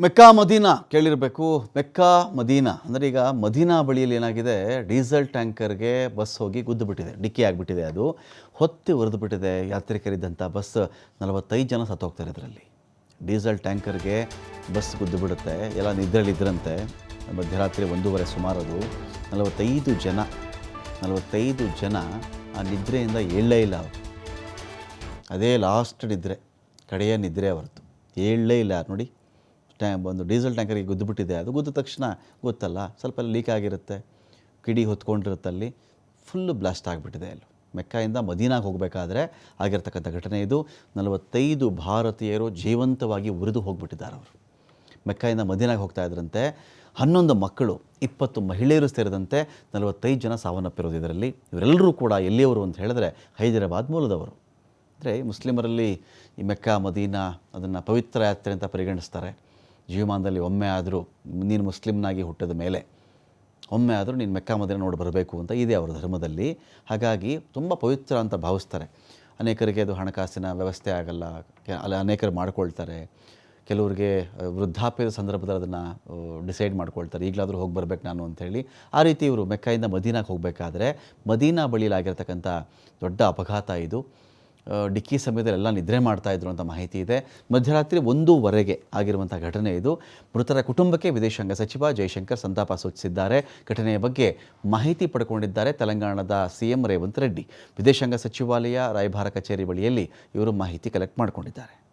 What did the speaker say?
Mecca Medina ಕೇಳಿರಬೇಕು. Mecca Medina, ಅಂದರೆ ಈಗ ಮದೀನಾ ಬಳಿಯಲ್ಲಿ ಏನಾಗಿದೆ? ಡೀಸೆಲ್ ಟ್ಯಾಂಕರ್ಗೆ ಬಸ್ ಹೋಗಿ ಗುದ್ದು ಬಿಟ್ಟಿದೆ. ಡಿಕ್ಕಿ ಆಗಿಬಿಟ್ಟಿದೆ ಅದು. ಹೊತ್ತಿ ಹೊರದು ಬಿಟ್ಟಿದೆ ಯಾತ್ರಿಕರಿದ್ದಂಥ ಬಸ್. ನಲವತ್ತೈದು ಜನ ಸತ್ತೋಗ್ತಾರೆ ಇದರಲ್ಲಿ. ಡೀಸೆಲ್ ಟ್ಯಾಂಕರ್ಗೆ ಬಸ್ ಗುದ್ದು ಬಿಡುತ್ತೆ. ಎಲ್ಲ ನಿದ್ರಲ್ಲಿದ್ದರಂತೆ ಮಧ್ಯರಾತ್ರಿ ಒಂದೂವರೆ ಸುಮಾರು ಅದು. ನಲವತ್ತೈದು ಜನ ನಲವತ್ತೈದು ಜನ ಆ ನಿದ್ರೆಯಿಂದ ಏಳಲೇ ಇಲ್ಲ ಅವರು. ಅದೇ ಲಾಸ್ಟ್ ನಿದ್ರೆ, ಕಡೆಯ ನಿದ್ರೆ ಅವರದ್ದು. ಏಳಲೇ ಇಲ್ಲ, ನೋಡಿ. ಟ್ಯಾ, ಒಂದು ಡೀಸೆಲ್ ಟ್ಯಾಂಕರಿಗೆ ಗುದ್ದುಬಿಟ್ಟಿದೆ. ಅದು ಗುದ್ದ ತಕ್ಷಣ ಗೊತ್ತಲ್ಲ, ಸ್ವಲ್ಪ ಲೀಕ್ ಆಗಿರುತ್ತೆ, ಕಿಡಿ ಹೊತ್ಕೊಂಡಿರುತ್ತೆ ಅಲ್ಲಿ ಫುಲ್ಲು ಬ್ಲಾಸ್ಟ್ ಆಗಿಬಿಟ್ಟಿದೆ ಅಲ್ಲಿ. ಮೆಕ್ಕಾಯಿಂದ ಮದೀನಾಗೆ ಹೋಗಬೇಕಾದ್ರೆ ಆಗಿರ್ತಕ್ಕಂಥ ಘಟನೆ ಇದು. ನಲವತ್ತೈದು ಭಾರತೀಯರು ಜೀವಂತವಾಗಿ ಉರಿದು ಹೋಗ್ಬಿಟ್ಟಿದ್ದಾರೆ ಅವರು. ಮೆಕ್ಕಾಯಿಂದ ಮದೀನಾಗೆ ಹೋಗ್ತಾ ಇದ್ರಂತೆ, ಹನ್ನೊಂದು ಮಕ್ಕಳು, ಇಪ್ಪತ್ತು ಮಹಿಳೆಯರು ಸೇರಿದಂತೆ ನಲವತ್ತೈದು ಜನ ಸಾವನ್ನಪ್ಪಿರೋದು ಇದರಲ್ಲಿ. ಇವರೆಲ್ಲರೂ ಕೂಡ ಎಲ್ಲಿಯವರು ಅಂತ ಹೇಳಿದ್ರೆ ಹೈದರಾಬಾದ್ ಮೂಲದವರು. ಅಂದರೆ ಮುಸ್ಲಿಮರಲ್ಲಿ ಈ ಮೆಕ್ಕಾ, ಮದೀನಾ ಅದನ್ನು ಪವಿತ್ರ ಯಾತ್ರೆ ಅಂತ ಪರಿಗಣಿಸ್ತಾರೆ. ಜೀವಮಾನದಲ್ಲಿ ಒಮ್ಮೆ ಆದರೂ ನೀನು ಮುಸ್ಲಿಮ್ನಾಗಿ ಹುಟ್ಟಿದ ಮೇಲೆ ಒಮ್ಮೆ ಆದರೂ ನೀನು ಮೆಕ್ಕ ಮದುವೆ ನೋಡಿ ಬರಬೇಕು ಅಂತ ಇದೆ ಅವರ ಧರ್ಮದಲ್ಲಿ. ಹಾಗಾಗಿ ತುಂಬ ಪವಿತ್ರ ಅಂತ ಭಾವಿಸ್ತಾರೆ. ಅನೇಕರಿಗೆ ಅದು ಹಣಕಾಸಿನ ವ್ಯವಸ್ಥೆ ಆಗಲ್ಲ. ಅಲ್ಲಿ ಅನೇಕರು ಮಾಡ್ಕೊಳ್ತಾರೆ. ಕೆಲವರಿಗೆ ವೃದ್ಧಾಪ್ಯದ ಸಂದರ್ಭದಲ್ಲಿ ಅದನ್ನು ಡಿಸೈಡ್ ಮಾಡ್ಕೊಳ್ತಾರೆ. ಈಗಲಾದರೂ ಹೋಗಿ ಬರಬೇಕು ನಾನು ಅಂಥೇಳಿ ಆ ರೀತಿ ಇವರು ಮೆಕ್ಕಾಯಿಂದ ಮದೀನಾಗೆ ಹೋಗಬೇಕಾದ್ರೆ ಮದೀನಾ ಬಳಿಲಾಗಿರ್ತಕ್ಕಂಥ ದೊಡ್ಡ ಅಪಘಾತ ಇದು. ಡಿಕ್ಕಿ ಸಮಯದಲ್ಲಿ ಎಲ್ಲ ನಿದ್ರೆ ಮಾಡ್ತಾ ಇದ್ರು ಅಂತ ಮಾಹಿತಿ ಇದೆ. ಮಧ್ಯರಾತ್ರಿ ಒಂದೂವರೆಗೆ ಆಗಿರುವಂಥ ಘಟನೆ ಇದು. ಮೃತರ ಕುಟುಂಬಕ್ಕೆ ವಿದೇಶಾಂಗ ಸಚಿವ ಜಯಶಂಕರ್ ಸಂತಾಪ ಸೂಚಿಸಿದ್ದಾರೆ. ಘಟನೆಯ ಬಗ್ಗೆ ಮಾಹಿತಿ ಪಡ್ಕೊಂಡಿದ್ದಾರೆ ತೆಲಂಗಾಣದ ಸಿ ಎಂ ರೇವಂತ್ ರೆಡ್ಡಿ. ವಿದೇಶಾಂಗ ಸಚಿವಾಲಯ ರಾಯಭಾರ ಕಚೇರಿ ಬಳಿಯಲ್ಲಿ ಇವರು ಮಾಹಿತಿ ಕಲೆಕ್ಟ್ ಮಾಡಿಕೊಂಡಿದ್ದಾರೆ.